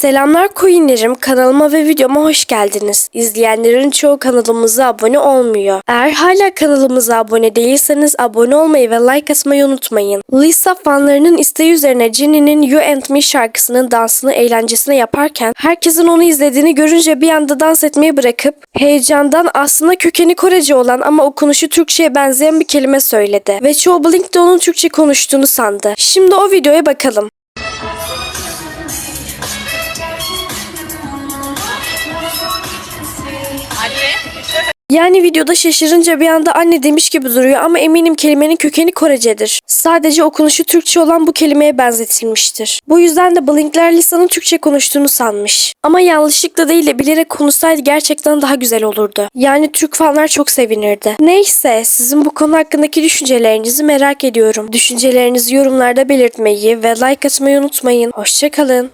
Selamlar coinlerim kanalıma ve videoma hoş geldiniz. İzleyenlerin çoğu kanalımıza abone olmuyor. Eğer hala kanalımıza abone değilseniz abone olmayı ve like atmayı unutmayın. Lisa fanlarının isteği üzerine Jennie'nin You and Me şarkısının dansını eğlencesine yaparken herkesin onu izlediğini görünce bir anda dans etmeyi bırakıp heyecandan aslında kökeni Korece olan ama okunuşu Türkçe'ye benzeyen bir kelime söyledi. Ve çoğu Blink de onun Türkçe konuştuğunu sandı. Şimdi o videoya bakalım. Yani videoda şaşırınca bir anda anne demiş gibi duruyor ama eminim kelimenin kökeni Korecedir. Sadece okunuşu Türkçe olan bu kelimeye benzetilmiştir. Bu yüzden de Blinkler Lisa'nın Türkçe konuştuğunu sanmış. Ama yanlışlıkla değil de bilerek konuşsaydı gerçekten daha güzel olurdu. Yani Türk fanlar çok sevinirdi. Neyse sizin bu konu hakkındaki düşüncelerinizi merak ediyorum. Düşüncelerinizi yorumlarda belirtmeyi ve like atmayı unutmayın. Hoşçakalın.